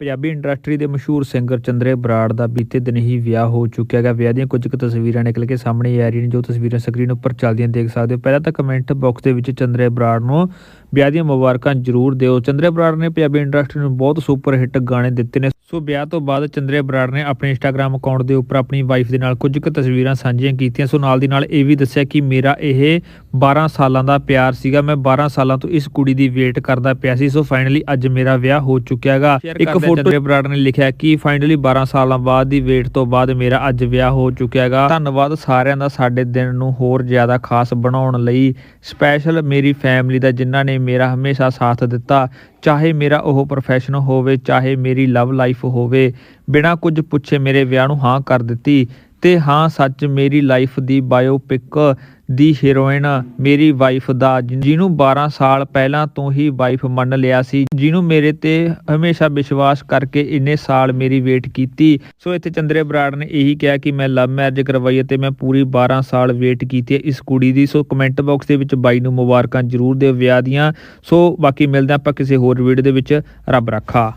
Punjabi industry ਦੇ ਮਸ਼ਹੂਰ singer ਚੰਦਰੇ Brar ਦਾ ਬੀਤੇ ਦਿਨ ਹੀ ਵਿਆਹ ਹੋ ਚੁੱਕਿਆ ਹੈਗਾ। ਵਿਆਹ ਦੀਆਂ ਕੁਝ ਕੁ ਤਸਵੀਰਾਂ ਨਿਕਲ ਕੇ ਸਾਹਮਣੇ ਆ ਰਹੀਆਂ ਨੇ, ਜੋ ਤਸਵੀਰਾਂ ਸਕਰੀਨ ਉੱਪਰ ਚੱਲਦੀਆਂ ਦੇਖ ਸਕਦੇ ਹੋ। ਪਹਿਲਾਂ ਤਾਂ ਕਮੈਂਟ ਬਾਕਸ ਦੇ ਵਿੱਚ ਚੰਦਰੇ ਬਰਾੜ ਨੂੰ ਵਿਆਹ ਦੀਆਂ ਮੁਬਾਰਕਾਂ ਜ਼ਰੂਰ ਦਿਓ। ਚੰਦਰੇ ਬਰਾੜ ਨੇ ਪੰਜਾਬੀ ਇੰਡਸਟਰੀ ਨੂੰ ਬਹੁਤ ਸੁਪਰ ਹਿੱਟ ਗਾਣੇ ਦਿੱਤੇ ਨੇ। ਸੋ ਵਿਆਹ ਤੋਂ ਬਾਅਦ ਚੰਦਰੇ ਬਰਾੜ ਨੇ ਆਪਣੇ ਇੰਸਟਾਗ੍ਰam ਅਕਾਊਂਟ ਦੇ ਉੱਪਰ ਆਪਣੀ ਵਾਈਫ ਦੇ ਨਾਲ ਕੁਝ ਕੁ ਤਸਵੀਰਾਂ ਸਾਂਝੀਆਂ ਕੀਤੀਆਂ। ਸੋ ਨਾਲ ਦੀ ਨਾਲ ਇਹ ਵੀ ਦੱਸਿਆ ਕਿ ਮੇਰਾ ਇਹ 12 ਸਾਲਾਂ ਦਾ ਪਿਆਰ ਸੀਗਾ। ਮੈਂ 12 ਸਾਲਾਂ ਤੋਂ ਇਸ ਕੁੜੀ ਦੀ ਵੇਟ ਕਰਦਾ ਪਿਆ ਸੀ। ਸੋ ਫਾਈਨਲੀ ਅੱਜ ਮੇਰਾ ਵਿਆਹ ਹੋ ਚੁੱਕਿਆ ਹੈਗਾ। ਇੱਕ ਫੋਟੋ ਬਰਾੜ ਨੇ ਲਿਖਿਆ ਕਿ ਫਾਈਨਲੀ 12 ਸਾਲਾਂ ਬਾਅਦ ਦੀ ਵੇਟ ਤੋਂ ਬਾਅਦ ਮੇਰਾ ਅੱਜ ਵਿਆਹ ਹੋ ਚੁੱਕਿਆ ਹੈਗਾ। ਧੰਨਵਾਦ ਸਾਰਿਆਂ ਦਾ ਸਾਡੇ ਦਿਨ ਨੂੰ ਹੋਰ ਜ਼ਿਆਦਾ ਖਾਸ ਬਣਾਉਣ ਲਈ। ਸਪੈਸ਼ਲ ਮੇਰੀ ਫੈਮਿਲੀ ਦਾ ਜਿਨ੍ਹਾਂ ਨੇ ਮੇਰਾ ਹਮੇਸ਼ਾ ਸਾਥ ਦਿੱਤਾ। ਚਾਹੇ ਮੇਰਾ ਉਹ ਪ੍ਰੋਫੈਸ਼ਨ ਹੋਵੇ, ਚਾਹੇ ਮੇਰੀ ਲਵ ਲਾਈਫ ਹੋਵੇ, ਬਿਨਾਂ ਕੁਝ ਪੁੱਛੇ ਮੇਰੇ ਵਿਆਹ ਨੂੰ ਹਾਂ ਕਰ ਦਿੱਤੀ। ਤੇ ਹਾਂ, ਸੱਚ ਮੇਰੀ ਲਾਈਫ ਦੀ ਬਾਇਓਪਿਕ ਦੀ ਹੀਰੋਇਨ ਮੇਰੀ ਵਾਈਫ ਦਾ, ਜਿਹਨੂੰ 12 ਸਾਲ ਪਹਿਲਾਂ ਤੋਂ ਹੀ ਵਾਈਫ ਮੰਨ ਲਿਆ ਸੀ, ਜਿਹਨੂੰ ਮੇਰੇ ਤੇ ਹਮੇਸ਼ਾ ਵਿਸ਼ਵਾਸ ਕਰਕੇ ਇੰਨੇ ਸਾਲ ਮੇਰੀ ਵੇਟ ਕੀਤੀ। ਸੋ ਇੱਥੇ ਚੰਦਰੇ ਬਰਾੜ ਨੇ ਇਹੀ ਕਿਹਾ ਕਿ ਮੈਂ ਲਵ ਮੈਰਿਜ ਕਰਵਾਈ ਹੈ ਤੇ ਮੈਂ ਪੂਰੀ 12 ਸਾਲ ਵੇਟ ਕੀਤੀ ਹੈ ਇਸ ਕੁੜੀ ਦੀ। ਸੋ ਕਮੈਂਟ ਬਾਕਸ ਦੇ ਵਿੱਚ ਬਾਈ ਨੂੰ ਮੁਬਾਰਕਾਂ ਜ਼ਰੂਰ ਦਿਓ ਵਿਆਹ ਦੀਆਂ। ਸੋ ਬਾਕੀ ਮਿਲਦੇ ਹਾਂ ਆਪਾਂ ਕਿਸੇ ਹੋਰ ਵੀਡੀਓ ਦੇ ਵਿੱਚ। ਰੱਬ ਰੱਖਾ।